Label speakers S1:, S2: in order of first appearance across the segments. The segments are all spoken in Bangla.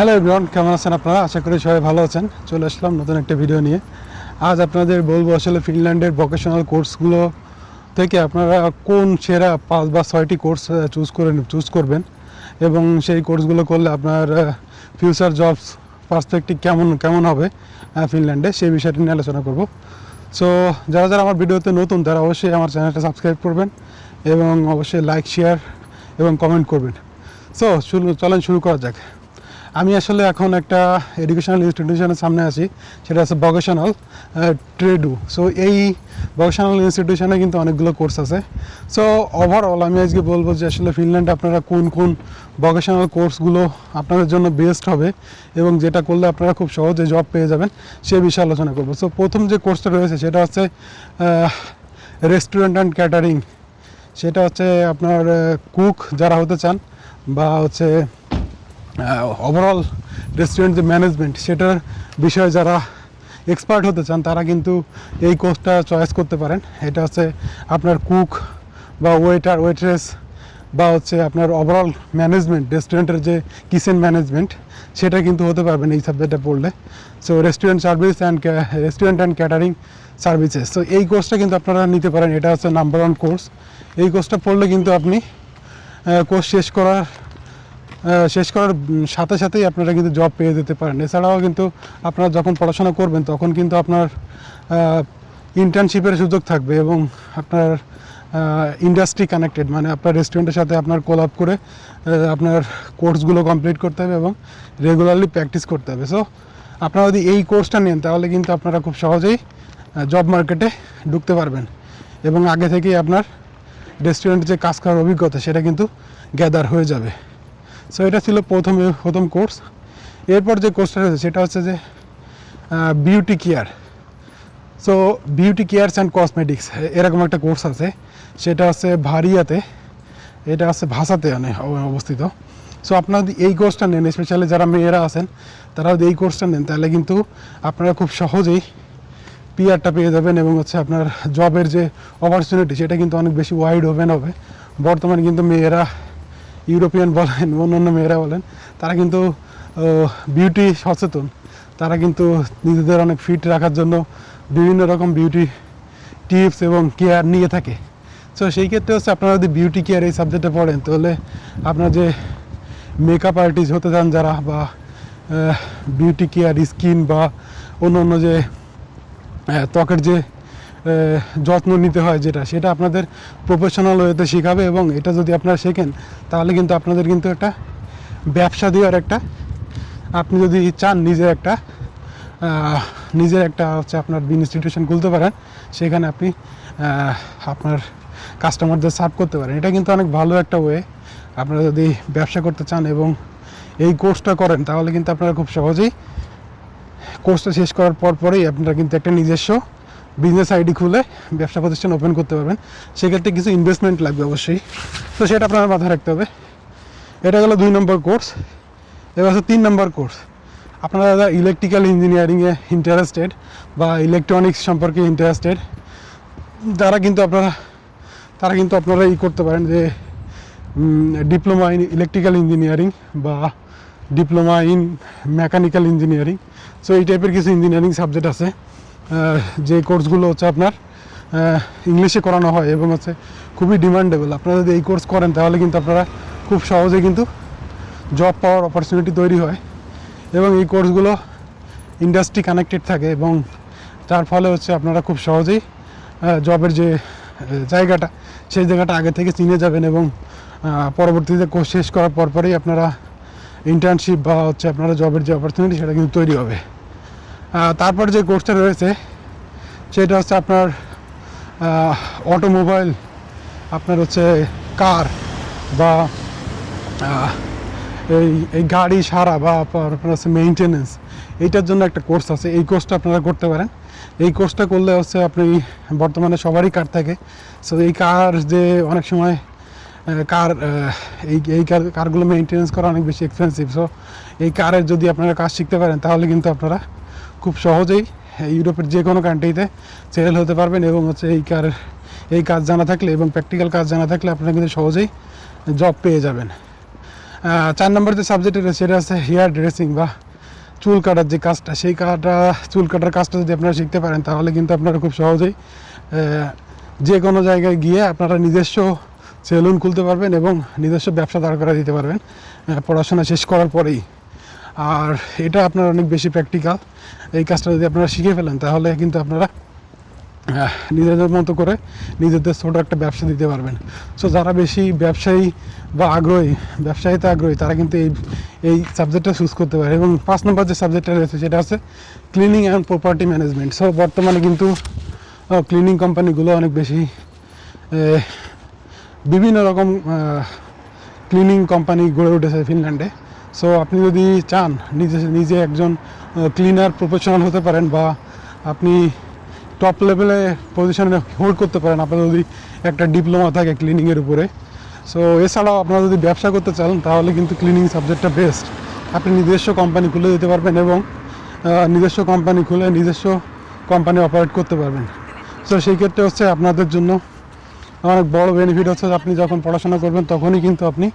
S1: হ্যালো এভরিওয়ান কেমন আছেন আপনারা? আশা করি সবাই ভালো আছেন। চলে আসলাম নতুন একটা ভিডিও নিয়ে। আজ আপনাদের বলব আসলে ফিনল্যান্ডের ভোকেশনাল কোর্সগুলো থেকে আপনারা কোন সেরা পাঁচ বা ছয়টি কোর্স চুজ করে চুজ করবেন এবং সেই কোর্সগুলো করলে আপনার ফিউচার জবস পার্সপেক্টিভ কেমন কেমন হবে ফিনল্যান্ডে সেই বিষয়টি নিয়ে আলোচনা করব। সো যারা যারা আমার ভিডিওতে নতুন, তারা অবশ্যই আমার চ্যানেলটা সাবস্ক্রাইব করবেন এবং অবশ্যই লাইক শেয়ার এবং কমেন্ট করবেন। সো শুরু চলেন শুরু করা যাক। আমি আসলে এখন একটা এডুকেশনাল ইনস্টিটিউশনের সামনে আছি, সেটা হচ্ছে ভকেশনাল ট্রেডু সো এই ভকেশনাল ইনস্টিটিউশনে কিন্তু অনেকগুলো কোর্স আছে। সো ওভারঅল আমি আজকে বলব যে আসলে ফিনল্যান্ডে আপনারা কোন কোন ভকেশনাল কোর্সগুলো আপনাদের জন্য বেস্ট হবে এবং যেটা করলে আপনারা খুব সহজে জব পেয়ে যাবেন, সে বিষয়ে আলোচনা করব। সো প্রথম যে কোর্সটা রয়েছে সেটা হচ্ছে রেস্টুরেন্ট অ্যান্ড ক্যাটারিং সেটা হচ্ছে আপনার কুক যারা হতে চান বা হচ্ছে ওভারঅল রেস্টুরেন্ট যে ম্যানেজমেন্ট সেটার বিষয়ে যারা এক্সপার্ট হতে চান, তারা কিন্তু এই কোর্সটা চয়েস করতে পারেন। এটা হচ্ছে আপনার কুক বা ওয়েটার ওয়েট্রেস বা হচ্ছে আপনার ওভারঅল ম্যানেজমেন্ট রেস্টুরেন্টের যে কিচেন ম্যানেজমেন্ট সেটা কিন্তু হতে পারবেন এই সাবজেক্টটা পড়লে। So restaurant service and restaurant and catering services তো এই কোর্সটা কিন্তু আপনারা নিতে পারেন। এটা হচ্ছে নাম্বার ওয়ান কোর্স এই কোর্সটা পড়লে কিন্তু আপনি কোর্স শেষ করার শেষ করার সাথে সাথেই আপনারা কিন্তু জব পেয়ে যেতে পারেন। এছাড়াও কিন্তু আপনারা যখন পড়াশোনা করবেন, তখন কিন্তু আপনার ইন্টার্নশিপের সুযোগ থাকবে এবং আপনার ইন্ডাস্ট্রি কানেক্টেড মানে আপনার রেস্টুরেন্টের সাথে আপনার কোলাপ করে আপনার কোর্সগুলো কমপ্লিট করতে হবে এবং রেগুলারলি প্র্যাকটিস করতে হবে। সো আপনারা যদি এই কোর্সটা নেন, তাহলে কিন্তু আপনারা খুব সহজেই জব মার্কেটে ঢুকতে পারবেন। এবং আগে থেকেই আপনার রেস্টুরেন্টে যে কাজ করার অভিজ্ঞতা, সেটা কিন্তু গ্যাদার হয়ে যাবে। সো এটা ছিল প্রথম প্রথম কোর্স এরপর যে কোর্সটা রয়েছে, সেটা হচ্ছে যে beauty care so beauty cares and cosmetics এরকম একটা কোর্স আছে। সেটা হচ্ছে ভারিয়াতে, এটা হচ্ছে ভাষাতে অনেক অবস্থিত। সো আপনারা যদি এই কোর্সটা নেন স্পেশালি যারা মেয়েরা আছেন, তারা যদি এই কোর্সটা নেন, তাহলে কিন্তু আপনারা খুব সহজেই পিআরটা পেয়ে যাবেন এবং হচ্ছে আপনার জবের যে অপরচুনিটি সেটা কিন্তু অনেক বেশি ওয়াইড ওপেন হবে। বর্তমানে কিন্তু মেয়েরা ইউরোপিয়ান বলেন, অন্যান্য মেয়েরা বলেন, তারা কিন্তু বিউটি সচেতন। তারা কিন্তু নিজেদের অনেক ফিট রাখার জন্য বিভিন্ন রকম বিউটি টিপস এবং কেয়ার নিয়ে থাকে। সো সেই ক্ষেত্রে হচ্ছে আপনারা যদি বিউটি কেয়ার এই সাবজেক্টে পড়েন, তাহলে আপনার যে মেকআপ আর্টিস্ট হতে চান যারা বা বিউটি কেয়ার স্কিন বা অন্য অন্য যে ত্বকের যে যত্ন নিতে হয় যেটা, সেটা আপনাদের প্রফেশনাল ওয়েতে শেখাবে এবং এটা যদি আপনারা শেখেন, তাহলে কিন্তু আপনাদের কিন্তু একটা ব্যবসা দেওয়ার একটা, আপনি যদি চান নিজের একটা নিজের একটা হচ্ছে আপনার ইনস্টিটিউশন খুলতে পারেন, সেখানে আপনি আপনার কাস্টমারদের সার্ভ করতে পারেন। এটা কিন্তু অনেক ভালো একটা ওয়ে আপনারা যদি ব্যবসা করতে চান এবং এই কোর্সটা করেন, তাহলে কিন্তু আপনারা খুব সহজেই কোর্সটা শেষ করার পর পরেই আপনারা কিন্তু একটা নিজস্ব বিজনেস আইডি খুলে ব্যবসা প্রতিষ্ঠান ওপেন করতে পারবেন। সেক্ষেত্রে কিছু ইনভেস্টমেন্ট লাগবে অবশ্যই। তো সেটা আপনার মাথায় রাখতে হবে। এটা গেলো দুই নম্বর কোর্স এবার হচ্ছে তিন নম্বর কোর্স আপনারা যারা ইলেকট্রিক্যাল ইঞ্জিনিয়ারিংয়ে ইন্টারেস্টেড বা ইলেকট্রনিক্স সম্পর্কে ইন্টারেস্টেড তারা কিন্তু আপনারা, তারা কিন্তু আপনারা ই করতে পারেন যে ডিপ্লোমা ইন ইলেকট্রিক্যাল ইঞ্জিনিয়ারিং বা diploma in mechanical engineering so এই টাইপের কিছু ইঞ্জিনিয়ারিং সাবজেক্ট আছে। যে কোর্সগুলো হচ্ছে আপনার ইংলিশে করানো হয় এবং হচ্ছে খুবই ডিমান্ডেবল আপনারা যদি এই কোর্স করেন, তাহলে কিন্তু আপনারা খুব সহজে কিন্তু জব পাওয়ার অপরচুনিটি তৈরি হয় এবং এই কোর্সগুলো ইন্ডাস্ট্রি কানেক্টেড থাকে এবং তার ফলে হচ্ছে আপনারা খুব সহজেই জবের যে জায়গাটা, সেই জায়গাটা আগে থেকে চিনে যাবেন এবং পরবর্তীতে কোর্স শেষ করার পর পরেই আপনারা ইন্টার্নশিপ বা হচ্ছে আপনারা জবের যে অপরচুনিটি সেটা কিন্তু তৈরি হবে। তারপর যে কোর্সটা রয়েছে, সেটা হচ্ছে আপনার অটোমোবাইল আপনার হচ্ছে কার বা এই এই গাড়ি সারা বা আপনার হচ্ছে মেনটেনেন্স এইটার জন্য একটা কোর্স আছে। এই কোর্সটা আপনারা করতে পারেন। এই কোর্সটা করলে হচ্ছে আপনি বর্তমানে সবারই কার থাকে। সো এই কার যে অনেক সময় কার এই এই কার কারগুলো মেনটেনেন্স করা অনেক বেশি এক্সপেন্সিভ সো এই কারের যদি আপনারা কাজ শিখতে পারেন, তাহলে কিন্তু আপনারা খুব সহজেই ইউরোপের যে কোনো কান্ট্রিতে সেটেল হতে পারবেন এবং হচ্ছে এই কার, এই কাজ জানা থাকলে এবং প্র্যাকটিক্যাল কাজ জানা থাকলে আপনারা কিন্তু সহজেই জব পেয়ে যাবেন। চার নম্বর যে সাবজেক্ট রয়েছে, সেটা আছে হেয়ার ড্রেসিং বা চুল কাটার যে কাজটা। সেই কাটা, চুল কাটার কাজটা যদি আপনারা শিখতে পারেন, তাহলে কিন্তু আপনারা খুব সহজেই যে কোনো জায়গায় গিয়ে আপনারা নিজস্ব সেলুন খুলতে পারবেন এবং নিজস্ব ব্যবসা দাঁড় করা দিতে পারবেন। পড়াশোনা শেষ করার পরেই। আর এটা আপনার অনেক বেশি প্র্যাকটিক্যাল এই কাজটা যদি আপনারা শিখে ফেলেন, তাহলে কিন্তু আপনারা নিজেদের মতো করে নিজেদের ছোটো একটা ব্যবসা দিতে পারবেন। সো যারা বেশি ব্যবসায়ী বা আগ্রহী, ব্যবসায়ীতে আগ্রহী, তারা কিন্তু এই এই সাবজেক্টটা চুজ করতে পারে। এবং পাঁচ নম্বর যে সাবজেক্টটা রয়েছে, সেটা আছে cleaning and property management so বর্তমানে কিন্তু ক্লিনিং কোম্পানিগুলো অনেক বেশি বিভিন্ন রকম ক্লিনিং কোম্পানি গড়ে উঠেছে ফিনল্যান্ডে সো আপনি যদি চান, নিজে নিজে একজন ক্লিনার প্রফেশনাল হতে পারেন বা আপনি টপ লেভেলে পজিশনে হোল্ড করতে পারেন, আপনার যদি একটা ডিপ্লোমা থাকে ক্লিনিংয়ের উপরে। সো এছাড়াও আপনারা যদি ব্যবসা করতে চান, তাহলে কিন্তু ক্লিনিং সাবজেক্টটা বেস্ট আপনি নিজস্ব কোম্পানি খুলে দিতে পারবেন এবং নিজস্ব কোম্পানি খুলে নিজস্ব কোম্পানি অপারেট করতে পারবেন। সো সেই ক্ষেত্রে হচ্ছে আপনাদের জন্য অনেক বড় বেনিফিট হচ্ছে আপনি যখন পড়াশোনা করবেন তখনই কিন্তু আপনি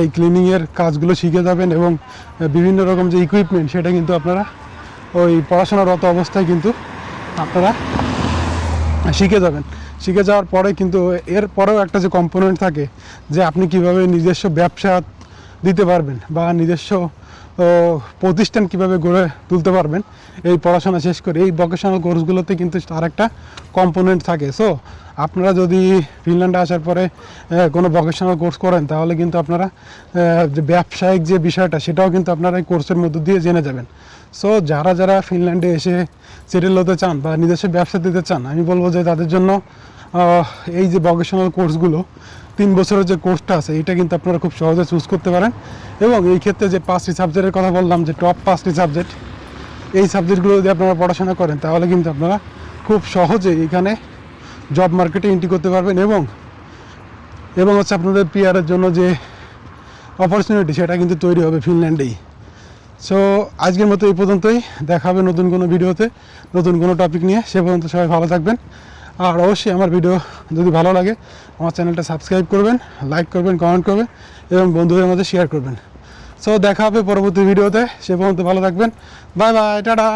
S1: এই ক্লিনিংয়ের কাজগুলো শিখে যাবেন এবং বিভিন্ন রকম যে ইকুইপমেন্ট সেটা কিন্তু আপনারা ওই পড়াশোনারত অবস্থায় কিন্তু আপনারা শিখে যাবেন। শিখে যাওয়ার পরে কিন্তু এর পরেও একটা যে কম্পোনেন্ট থাকে যে আপনি কীভাবে নিজস্ব ব্যবসা দিতে পারবেন বা নিজস্ব প্রতিষ্ঠান কীভাবে গড়ে তুলতে পারবেন, এই পড়াশোনা শেষ করে, এই ভোকেশনাল কোর্সগুলোতে কিন্তু তার একটা কম্পোনেন্ট থাকে। সো আপনারা যদি ফিনল্যান্ডে আসার পরে কোনো ভোকেশনাল কোর্স করেন, তাহলে কিন্তু আপনারা যে ব্যবসায়িক যে বিষয়টা, সেটাও কিন্তু আপনারা এই কোর্সের মধ্য দিয়ে জেনে যাবেন। সো যারা যারা ফিনল্যান্ডে এসে সেটেল হতে চান বা নিজস্ব ব্যবসা দিতে চান, আমি বলব যে তাদের জন্য এই যে ভোকেশনাল কোর্সগুলো তিন বছরের যে কোর্সটা আছে, এটা কিন্তু আপনারা খুব সহজে চুজ করতে পারেন। এবং এই ক্ষেত্রে যে পাঁচটি সাবজেক্টের কথা বললাম, যে টপ পাঁচটি সাবজেক্ট এই সাবজেক্টগুলো যদি আপনারা পড়াশোনা করেন, তাহলে কিন্তু আপনারা খুব সহজেই এখানে জব মার্কেটে এন্ট্রি করতে পারবেন এবং এবং হচ্ছে আপনাদের পিয়ারের জন্য যে অপরচুনিটি সেটা কিন্তু তৈরি হবে ফিনল্যান্ডেই। সো আজকের মতো এই পর্যন্তই। দেখা হবে নতুন কোনো ভিডিওতে নতুন কোনো টপিক নিয়ে। সে পর্যন্ত সবাই ভালো থাকবেন। আর অবশ্যই আমার ভিডিও যদি ভালো লাগে, আমার চ্যানেলটা সাবস্ক্রাইব করবেন লাইক করবেন কমেন্ট করবেন এবং বন্ধুদের মধ্যে শেয়ার করবেন। সো দেখা হবে পরবর্তী ভিডিওতে সে পর্যন্ত ভালো থাকবেন। Bye bye tata.